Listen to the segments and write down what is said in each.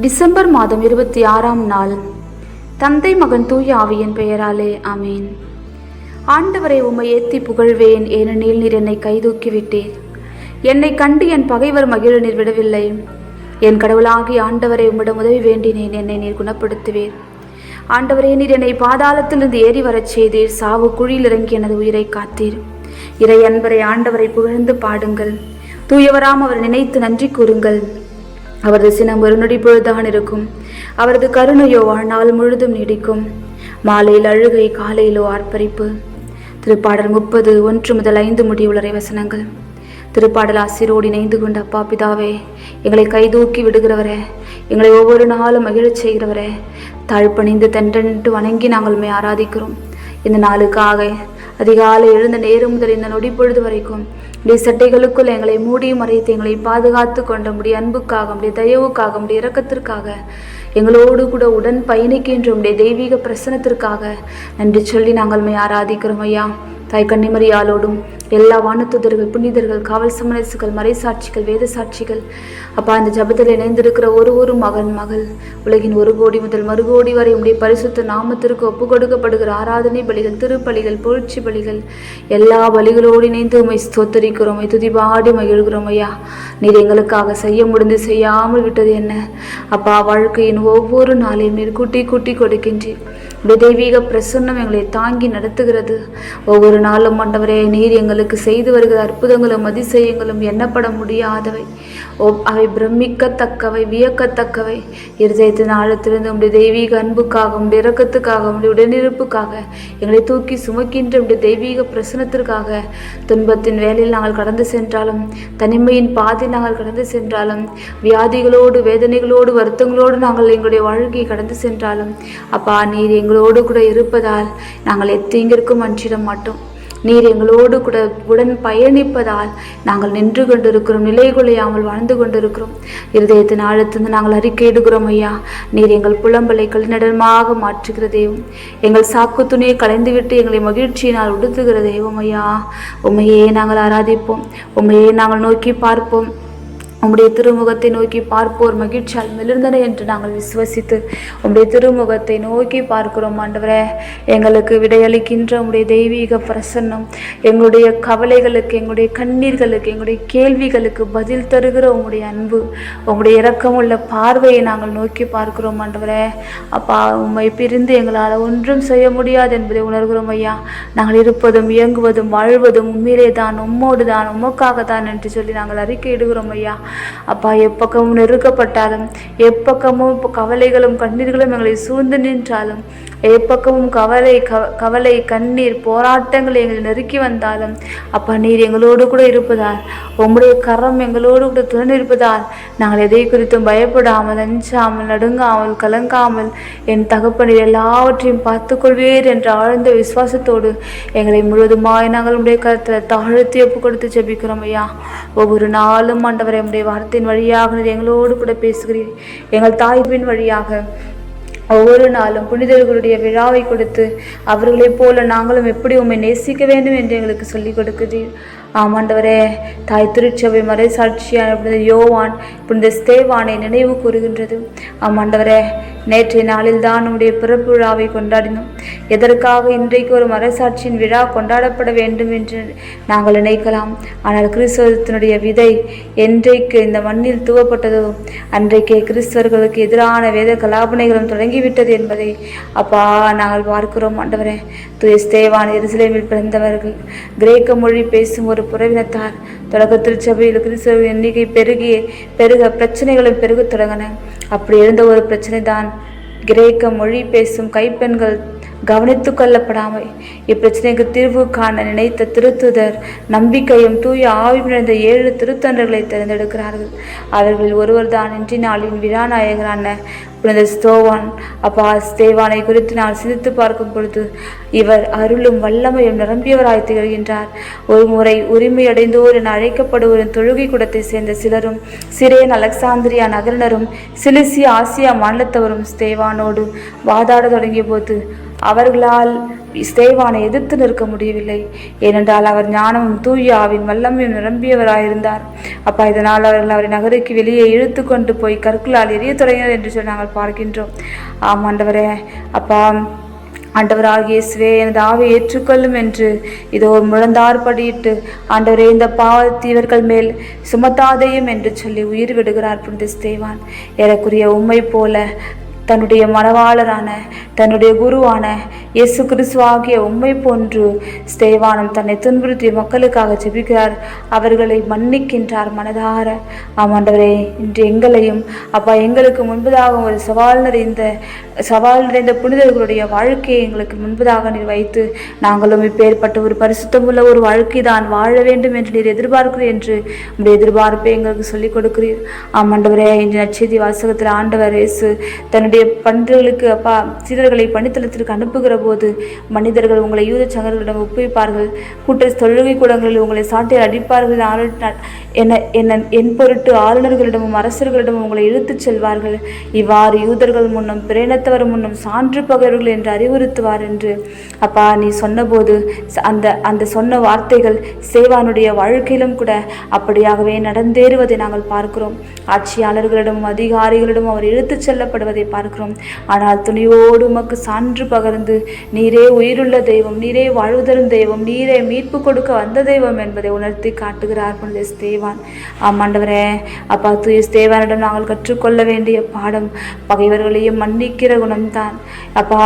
December மாதம் இருபத்தி ஆறாம் நாள். தந்தை மகன் தூய ஆவியின் பெயராலே அமீன் ஆண்டவரை உம்மை ஏத்தி புகழ்வேன். ஏனெனில் நீர் என்னை கைதூக்கிவிட்டீர். என்னை கண்டு என் பகைவர் மகிழ நீர் விடவில்லை. என் கடவுளாகி ஆண்டவரை உம்மிடம் உதவி வேண்டினேன். என்னை நீர் குணப்படுத்துவீர். ஆண்டவரே நீர் என்னை பாதாளத்திலிருந்து ஏறி வரச் செய்தீர். சாவு குழியில் இறங்கி எனது உயிரை காத்தீர். இறை அன்பரை ஆண்டவரை புகழ்ந்து பாடுங்கள். தூயவராம் அவர் நினைத்து நன்றி கூறுங்கள். அவரது சினம் ஒரு நொடி பொழுதுதான் இருக்கும். அவரது கருணையோ வாழ்நாள் முழுதும் நீடிக்கும். மாலையில் அழுகை காலையிலோ ஆர்ப்பரிப்பு. திருப்பாடல் முப்பது ஒன்று முதல் ஐந்து முடிவுள்ளரை வசனங்கள். திருப்பாடல் ஆசிரோடு இணைந்து கொண்ட அப்பா பிதாவே எங்களை கைதூக்கி விடுகிறவரே எங்களை ஒவ்வொரு நாளும் மகிழச் செய்கிறவரே தாழ்பணிந்து தென்றென்று வணங்கி நாங்கள் ஆராதிக்கிறோம். இந்த நாளுக்காக அதிகாலை எழுந்த நேரம் முதல் இந்த நொடி பொழுது வரைக்கும் உடைய சட்டைகளுக்குள் எங்களை மூடி மறைத்து எங்களை பாதுகாத்து கொண்ட முடிய அன்புக்காக உடைய தயவுக்காக உடைய இரக்கத்திற்காக எங்களோடு கூட உடன் பயணிக்கின்ற உடைய தெய்வீக பிரசனத்திற்காக நன்றி சொல்லி நாங்கள் உம்மை ஆராதிக்கிறோம் ஐயா. தாய் கன்னிமரியாலோடும் எல்லா வானத்துதர்கள் புனிதர்கள் காவல் சமரசுகள் மறைசாட்சிகள் வேத சாட்சிகள் அப்பா அந்த ஜபத்தில் இணைந்திருக்கிற ஒரு ஒரு மகன் மகள் உலகின் ஒரு கோடி முதல் மறுகோடி வரை உடைய பரிசுத்த நாமத்திற்கு ஒப்பு கொடுக்கப்படுகிற ஆராதனை பலிகள் திருப்பலிகள் புகழ்ச்சி பலிகள். எல்லா பலிகளோடு இணைந்து உமை ஸ்தோத்தரிக்கிறோம் துதிபாடி மகிழ்கிறோம் ஐயா. நீர் எங்களுக்காக செய்ய முடிந்து செய்யாமல் விட்டது என்ன? அப்பா வாழ்க்கையின் ஒவ்வொரு நாளையும் நீர் கூட்டி கூட்டி கொடுக்கின்றீர். தெய்வீக பிரசன்னம் எங்களை தாங்கி நடத்துகிறது. ஒவ்வொரு நாளும் மண்டவரே நீர் எங்கள் எங்களுக்கு செய்து வருகிற அற்புதங்களும் அதிசயங்களும் எண்ணப்பட முடியாதவை. ஓ அவை பிரமிக்கத்தக்கவை வியக்கத்தக்கவை. இருதயத்தின் ஆழத்திலிருந்து உடைய தெய்வீக அன்புக்காக உடைய உடைய உடனிருப்புக்காக எங்களை தூக்கி சுமக்கின்ற உடைய தெய்வீக பிரசனத்திற்காக துன்பத்தின் வேலையில் நாங்கள் கடந்து சென்றாலும் தனிமையின் பாதி நாங்கள் கடந்து சென்றாலும் வியாதிகளோடு வேதனைகளோடு வருத்தங்களோடு நாங்கள் எங்களுடைய வாழ்க்கையை கடந்து சென்றாலும் அப்பா நீர் எங்களோடு கூட இருப்பதால் நாங்கள் எத்தீங்கிற்கும் அஞ்சிட மாட்டோம். நீர் எங்களோடு கூட உடன் பயணிப்பதால் நாங்கள் நின்று கொண்டிருக்கிறோம் நிலை குலையாமல் வாழ்ந்து கொண்டிருக்கிறோம். இருதயத்தின் ஆழத்திலிருந்து நாங்கள் அறிக்கையிடுகிறோம் ஐயா. நீர் எங்கள் புலம்பலை கலிநடனமாக மாற்றுகிற தெய்வம். எங்கள் சாக்கு துணியை கலைந்துவிட்டு எங்களை மகிழ்ச்சியினால் உடுத்துகிற தெய்வம் ஐயா. உண்மையே நாங்கள் ஆராதிப்போம். உண்மையே நாங்கள் நோக்கி பார்ப்போம். உம்முடைய திருமுகத்தை நோக்கி பார்ப்போர் மகிழ்ச்சியால் மிளிர்ந்தன என்று நாங்கள் விசுவசித்து உம்முடைய திருமுகத்தை நோக்கி பார்க்கிறோம் ஆண்டவரே. எங்களுக்கு விடையளிக்கின்ற உம்முடைய தெய்வீக பிரசன்னம் எங்களுடைய கவலைகளுக்கு எங்களுடைய கண்ணீர்களுக்கு எங்களுடைய கேள்விகளுக்கு பதில் தருகிற உங்களுடைய அன்பு உம்முடைய இரக்கமுள்ள பார்வையை நாங்கள் நோக்கி பார்க்கிறோம் ஆண்டவரே. அப்பா உண்மை பிரிந்து எங்களால் ஒன்றும் செய்ய முடியாது என்பதை உணர்கிறோம் ஐயா. நாங்கள் இருப்பதும் இயங்குவதும் வாழ்வதும் உண்மையிலே தான் உம்மோடு தான் உமக்காக தான் என்று சொல்லி நாங்கள் அறிக்கையிடுகிறோம் ஐயா. அப்பா எப்பக்கமும் நெருக்கப்பட்டாலும் எப்பக்கமும் கவலைகளும் கண்ணீர்களும் எங்களை சூழ்ந்து நின்றாலும் எப்பக்கமும் கவலை கவலை கண்ணீர் போராட்டங்கள் எங்களை நெருக்கி வந்தாலும் அப்பா நீர் எங்களோடு கூட இருப்பதால் உங்களுடைய கரம் எங்களோடு கூட துணை இருப்பதால் நாங்கள் எதை குறித்தும் பயப்படாமல் அஞ்சாமல் நடுங்காமல் கலங்காமல் என் தகப்பனில் எல்லாவற்றையும் பார்த்துக்கொள்வீர் என்ற ஆழ்ந்த விசுவாசத்தோடு எங்களை முழுவதுமாய் நாங்கள் உடைய கருத்தில் தாழ்த்தி ஒப்பு கொடுத்து ஜெபிக்கிறோம் ஐயா. ஒவ்வொரு நாளும் ஆண்டவரை உடைய வார்த்தையின் வழியாக எங்களோடு கூட பேசுகிறீர். எங்கள் தாய்வின் வழியாக. ஒவ்வொரு நாளும் புனிதர்களுடைய விழாவை கொடுத்து அவர்களைப் போல நாங்களும் எப்படி உம்மை நேசிக்க வேண்டும் என்று எங்களுக்கு சொல்லிக் கொடுக்கிறீர். ஆமாண்டவரே தாய் திருச்சபை மறை சாட்சியான யோவான் புனித ஸ்தேவானை நினைவு கூறுகின்றது. ஆமாண்டவரே நேற்றைய நாளில் தான் நம்முடைய பிறப்பு விழாவை கொண்டாடினோம். எதற்காக இன்றைக்கு ஒரு மறைசாட்சியின் விழா கொண்டாடப்பட வேண்டும் என்று நாங்கள் நினைக்கலாம். ஆனால் கிறிஸ்தவத்தினுடைய விதை என்றைக்கு இந்த மண்ணில் துவப்பட்டதோ அன்றைக்கே கிறிஸ்தவர்களுக்கு எதிரான வேத கலாபனைகளும் தொடங்கிவிட்டது என்பதை அப்பா நாங்கள் பார்க்கிறோம் ஆண்டவரே. துயஸ்தேவான் எருசலேமில் பிறந்தவர்கள் கிரேக்க மொழி பேசும் ஒரு புறவினத்தார். தொடக்கத்தில் சபையில் கிறிஸ்தவ எண்ணிக்கை பெருகி பெருக பிரச்சனைகளும் பெருகத் தொடங்கின. அப்படி இருந்த ஒரு பிரச்சனை தான் கிரேக்க மொழி பேசும் கைப்பெண்கள் கவனித்து கொள்ளப்படாமை இப்பிரச்சனைக்கு தீர்வு காண நினைத்த திருத்துதர் நம்பிக்கையும் தூய ஆவி நிறைந்த ஏழு திருத்தொண்டர்களை தேர்ந்தெடுக்கிறார்கள். அவர்களில் ஒருவர் தான் இன்றி நாளின் விழாநாயகரான புனித ஸ்தோவான். அப்பா ஸ்தேவானை குறித்து நான் சிந்தித்து பார்க்கும் பொழுது இவர் அருளும் வல்லமையும் நிரம்பியவராய் திகழ்கின்றார். ஒரு முறை உரிமையடைந்தோர் என அழைக்கப்படுவோரின் தொழுகை கூடத்தை சேர்ந்த சிலரும் சிரேன் அலெக்சாந்திரியா நகரினரும் சிலிசியா ஆசியா மாநிலத்தவரும் ஸ்தேவானோடு வாதாட தொடங்கிய போது அவர்களால் ஸ்தேவானை எதிர்த்து நிற்க முடியவில்லை. ஏனென்றால் அவர் ஞானமும் தூய ஆவின் வல்லமையும் நிரம்பியவராயிருந்தார். அப்பா இதனால் அவர்கள் அவரை நகருக்கு வெளியே இழுத்து கொண்டு போய் கற்களால் எரிய தொடங்கினர் என்று சொல்லி நாங்கள் பார்க்கின்றோம். ஆம் ஆண்டவரே அப்பா ஆண்டவராகிய இயேசுவே எனது ஆவை ஏற்றுக்கொள்ளும் என்று இதோ முழந்தார்படியிட்டு ஆண்டவரே இந்த பாவத்தை இவர்கள் மேல் சுமத்தாதையும் என்று சொல்லி உயிர் விடுகிறார் புனித ஸ்தேவான் ஏறக்குரிய உண்மை போல தன்னுடைய மனவாளரான தன்னுடைய குருவான இயேசு கிறிஸ்துவாகிய உம்மை போன்று ஸ்தேவானம் தன்னை துன்புறுத்திய மக்களுக்காக ஜெபிக்கிறார். அவர்களை மன்னிக்கின்றார் மனதார. ஆமாண்டவரே இன்று எங்களையும் அப்பா எங்களுக்கு முன்பதாக ஒரு சவால் நிறைந்த சவால் நிறைந்த புனிதர்களுடைய வாழ்க்கையை எங்களுக்கு முன்பதாக நீர் வைத்து நாங்களும் இப்பேற்பட்ட ஒரு பரிசுத்தமுள்ள ஒரு வாழ்க்கை தான் வாழ வேண்டும் என்று நீர் எதிர்பார்க்கிறீர் என்று உங்களுடைய எதிர்பார்ப்பை எங்களுக்கு சொல்லிக் கொடுக்கிறீர். ஆமாண்டவரே இன்று நச்செய்தி வாசகத்தில் ஆண்டவர் இயேசு தன்னுடைய பன்றுகளுக்கு அப்பா சீடர்களை பணித்தளத்திற்கு அனுப்புகிற போது மனிதர்கள் உங்களை யூத சங்கர்களிடம் ஒப்புவிப்பார்கள். கூட்ட தொழுகை கூடங்களில் உங்களை சாட்டில் அடிப்பார்கள். ஆளு- ந- என்ன என்ன என் பொருட்டு ஆளுநர்களிடமும் அரசர்களிடமும் உங்களை இழுத்துச் செல்வார்கள். இவ்வாறு யூதர்கள் முன்னும் பிரேணத்தவர் முன்னும் சான்று பகர்வர்கள் என்று அறிவுறுத்துவார் என்று அப்பா நீ சொன்னபோது அந்த அந்த சொன்ன வார்த்தைகள் சேவானுடைய வாழ்க்கையிலும் கூட அப்படியாகவே நடந்தேறுவதை நாங்கள் பார்க்கிறோம். ஆட்சியாளர்களிடமும் அதிகாரிகளிடமும் அவர் இழுத்துச் செல்லப்படுவதை பார்க்கிறோம். ஆனால் துணியோடு உமக்கு சான்று பகர்ந்து நீரே உயிருள்ள தெய்வம் நீரே வாழ்வுதரும் தெய்வம் நீரே மீட்பு கொடுக்க வந்த தெய்வம் என்பதை உணர்த்தி காட்டுகிறார் புனித ஸ்தேவான். ஆமாண்டவரே அப்பா தூய ஸ்தேவானிடம் நாங்கள் கற்றுக்கொள்ள வேண்டிய பாடம் பகைவர்களையும் மன்னிக்கிற குணம்தான். அப்பா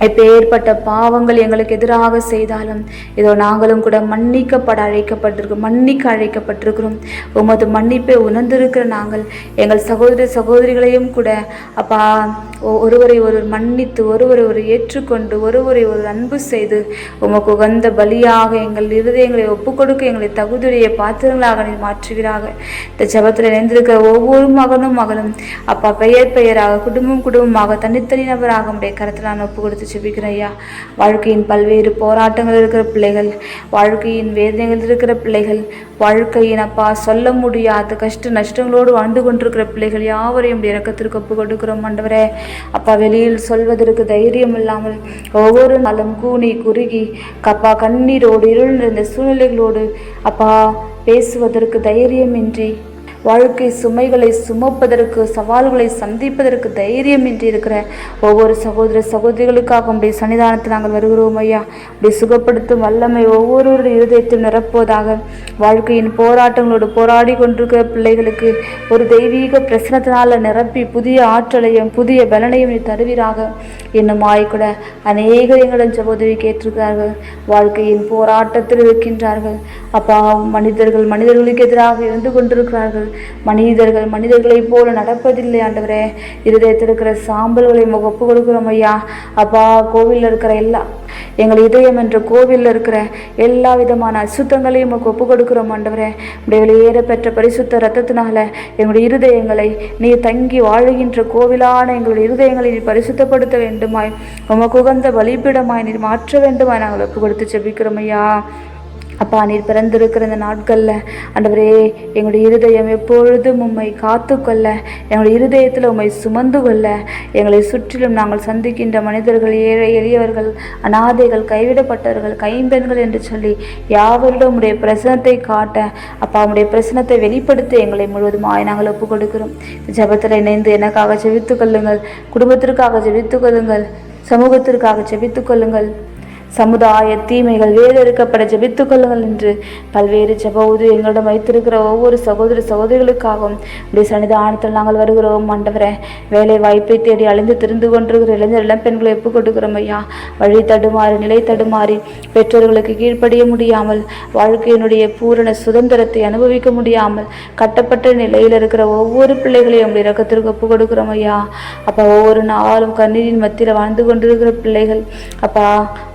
எப்பேற்பட்ட பாவங்கள் எங்களுக்கு எதிராக செய்தாலும் இதோ நாங்களும் கூட மன்னிக்கப்பட அழைக்கப்பட்டிருக்கோம் மன்னிக்க அழைக்கப்பட்டிருக்கிறோம். உமது மன்னிப்பை உணர்ந்திருக்கிற நாங்கள் எங்கள் சகோதர சகோதரிகளையும் கூட அப்பா ஒ- ஒருவரை ஒருவர் மன்னித்து ஒருவரை ஒரு ஏற்றுக்கொண்டு ஒருவரை ஒரு அன்பு செய்து உமக்கு உகந்த பலியாக எங்கள் இருதயங்களை ஒப்புக்கொடுக்க எங்களை தகுதியுடைய பாத்திரங்களாக நீ மாற்றுவீராக. இந்த ஜபத்தில் இணைந்திருக்கிற ஒவ்வொரு மகனும் மகளும் அப்பா பெயர் பெயராக குடும்பம் குடும்பமாக தனித்தனி நபராக உடைய கருத்தில் நான் ஒப்பு கொடுத்து ஜெபிக்கிறேன் ஐயா வாழ்க்கையின் பல்வேறு போராட்டங்கள் இருக்கிற பிள்ளைகள் வாழ்க்கையின் வேதனைகள் இருக்கிற பிள்ளைகள் வாழ்க்கையின் அப்பா சொல்ல முடியாத கஷ்ட நஷ்டங்களோடு வாழ்ந்து கொண்டிருக்கிற பிள்ளைகள் யாவரையும் இறக்கத்திற்கு ஒப்பு கொடுக்கிறோம் ஆண்டவரே. அப்பா வெளியில் சொல்வதற்கு தைரியம் இல்லாமல் ஒவ்வொரு நாளும் கூனி குறுகி கப்பா கண்ணீரோடு இருள் நிறைந்த சூழ்நிலைகளோடு அப்பா பேசுவதற்கு தைரியமின்றி வாழ்க்கை சுமைகளை சுமப்பதற்கு சவால்களை சந்திப்பதற்கு தைரியமின்றி இருக்கிற ஒவ்வொரு சகோதர சகோதரிகளுக்காக உடைய சன்னிதானத்தில் நாங்கள் வருகிறோம் ஐயா. அப்படி சுகப்படுத்தும் வல்லமை ஒவ்வொருவருடைய இருதயத்தில் நிரப்புவதாக வாழ்க்கையின் போராட்டங்களோடு போராடி கொண்டிருக்கிற பிள்ளைகளுக்கு ஒரு தெய்வீக பிரசனத்தினால் நிரப்பி புதிய ஆற்றலையும் புதிய பலனையும் தருவீராக. என்னும் கூட அநேகர் எங்களிடம் சகோதரி கேட்டிருக்கிறார்கள். வாழ்க்கையின் போராட்டத்தில் இருக்கின்றார்கள். அப்பா மனிதர்கள் மனிதர்களுக்கு எதிராக இருந்து கொண்டிருக்கிறார்கள். மனிதர்கள் மனிதர்களைப் போல நடப்பதில்லை ஆண்டவரே. இருதயத்தில் இருக்கிற சாம்பல்களை முகப்பு ஒப்பு கொடுக்கிறோம் ஐயா. அப்பா கோவிலில் இருக்கிற எல்லா எங்கள் இதயம் என்ற கோவிலில் இருக்கிற எல்லா விதமான அசுத்தங்களையும் உமக்கு ஒப்பு கொடுக்குறோம் ஆண்டவரே. உடைய வெளியேற பெற்ற பரிசுத்த ரத்தத்தினால எங்களுடைய இருதயங்களை நீ தங்கி வாழுகின்ற கோவிலான எங்களுடைய இருதயங்களை நீ பரிசுத்தப்படுத்த வேண்டுமாய். உமக்கு உகந்த பலிபீடமாய் நீர் மாற்ற வேண்டுமாய் நாங்கள் ஒப்பு கொடுத்து செபிக்கிறோம் ஐயா. அப்பா நீர் பிறந்திருக்கிற இந்த நாட்களில் ஆண்டவரே எங்களுடைய இருதயம் எப்பொழுதும் உம்மை காத்துக்கொள்ள எங்களுடைய இருதயத்தில் உம்மை சுமந்து கொள்ள எங்களை சுற்றிலும் நாங்கள் சந்திக்கின்ற மனிதர்கள் ஏழை எளியவர்கள் அனாதைகள் கைவிடப்பட்டவர்கள் கைம்பெண்கள் என்று சொல்லி யாவரிடம் உடைய பிரசனத்தை காட்ட அப்பா உடைய பிரசனத்தை வெளிப்படுத்த எங்களை முழுவதுமாய் நாங்கள் ஒப்புக் கொடுக்கிறோம் ஜபத்தில் இணைந்து எனக்காக ஜெபித்துக் கொள்ளுங்கள் குடும்பத்திற்காக ஜெபித்துக் கொள்ளுங்கள் சமூகத்திற்காக ஜெபித்துக் கொள்ளுங்கள். சமுதாய தீமைகள் வேதெடுக்கப்பட ஜெபித்துக் கொள்ளுங்கள் என்று பல்வேறு ஜப உதவி எங்களிடம் வைத்திருக்கிற ஒவ்வொரு சகோதர சகோதரிகளுக்காகவும் உடைய சன்னிதானத்தில் நாங்கள் வருகிறோம். ஆண்டவரே வேலை வாய்ப்பை தேடி அழிந்து திரிந்து கொண்டிருக்கிற இளைஞர் இளம்பெண்களை ஒப்புக் கொடுக்கிறோம் ஐயா. வழி தடுமாறி நிலை தடுமாறி பெற்றோர்களுக்கு கீழ்ப்படிய முடியாமல் வாழ்க்கையினுடைய பூரண சுதந்திரத்தை அனுபவிக்க முடியாமல் கட்டப்பட்ட நிலையில் இருக்கிற ஒவ்வொரு பிள்ளைகளையும் உடைய இறக்கத்திற்கு ஒப்புக் கொடுக்குறோம் ஐயா. அப்பா ஒவ்வொரு நாளும் கண்ணீரின் மத்தியில் வாழ்ந்து கொண்டிருக்கிற பிள்ளைகள் அப்பா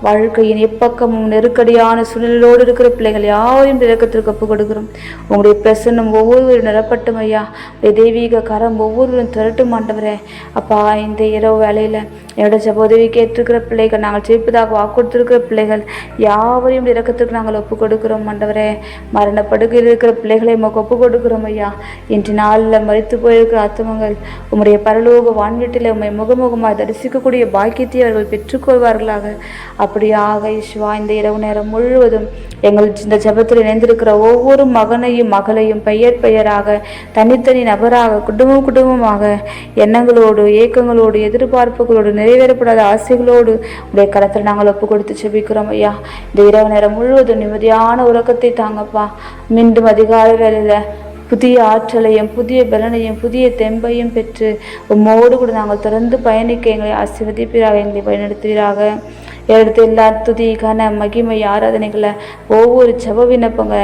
வாழ் வாழ்க்கையின் எப்பக்கமும் நெருக்கடியான சூழ்நிலோடு இருக்கிற பிள்ளைகள் யாரையும் இறக்கத்திற்கு ஒப்பு கொடுக்கிறோம். உங்களுடைய பிரசன்னம் ஒவ்வொருவரும் நிரப்பட்டும் ஐயா. உடைய தெய்வீக கரம் ஒவ்வொருவரும் திரட்டும் ஆண்டவரே. அப்பா இந்த இரவு வேலையில் என்னோட ஜெப உதவி கேட்டிருக்கிற பிள்ளைகள் நாங்கள் ஜெயிப்பதாக வாக்கு கொடுத்துருக்கிற பிள்ளைகள் யாவரையும் இறக்கத்திற்கு நாங்கள் ஒப்பு கொடுக்கிறோம் ஆண்டவரே. மரண படுக்கையில் இருக்கிற பிள்ளைகளை உமக்கு ஒப்பு கொடுக்கிறோம் ஐயா. இன்று நாளில் மறித்து போயிருக்கிற ஆத்துமங்கள் உம்முடைய பரலோக வான்வீட்டில் உம்மை முகமுகமாக தரிசிக்கக்கூடிய பாக்கியத்தை அவர்கள் பெற்றுக்கொள்வார்களாக. ஆக இஸ்வா இந்த இரவு நேரம் முழுவதும் எங்கள் இந்த ஜெபத்தில் இணைந்திருக்கிற ஒவ்வொரு மகனையும் மகளையும் பெயர் பெயராக தனித்தனி நபராக குடும்பம் குடும்பமாக எண்ணங்களோடு ஏக்கங்களோடு எதிர்பார்ப்புகளோடு நிறைவேறப்படாத ஆசைகளோடு உடைய கரத்தில் நாங்கள் ஒப்பு கொடுத்து செபிக்கிறோம் ஐயா. இந்த இரவு நேரம் முழுவதும் நிம்மதியான உறக்கத்தை தாங்கப்பா. மீண்டும் அதிகாலை வேலையில் புதிய ஆற்றலையும் புதிய பலனையும் புதிய தெம்பையும் பெற்று உம்மோடு கூட நாங்கள் தொடர்ந்து பயணிக்க எங்களை ஆசீர்வதிப்பீராக எங்களை பயன்படுத்துவீராக. எடுத்து எல்லா துதி கன மகிமை ஆராதனைகளை ஒவ்வொரு ஜெப விண்ணப்பங்க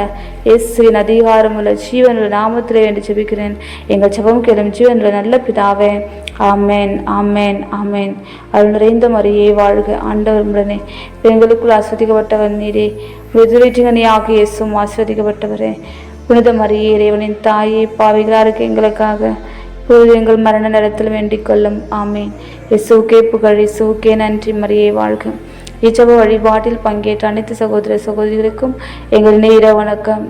இயேசுவின் அதிகாரமுள்ள ஜீவனுள்ள நாமத்தில் வேண்டி ஜெபிக்கிறேன் எங்கள் ஜெபம் கேளும் ஜீவனுள்ள நல்ல பிதாவே ஆமேன் ஆமேன் ஆமேன் அருள் நிறைந்த மரியே வாழ்க ஆண்டவர் உடனே பெண்களுக்குள் ஆஸ்வதிக்கப்பட்டவர் நீரே விதுரைட்டிங்கனி ஆகிய இயேசும் ஆஸ்வதிக்கப்பட்டவரே புனித மரியே இறைவனின் தாயே பாவிகளாக இருக்க எங்களுக்காக இப்பொழுது எங்கள் மரண நேரத்தில் வேண்டிக் கொள்ளும். ஆமேன். இயேசுக்கே புகழ் இயேசுக்கே நன்றி மரியே வாழ்க. இச்சப வழிபாட்டில் பங்கேற்ற அனைத்து சகோதர சகோதரிகளுக்கும் எங்கள் நேர வணக்கம்.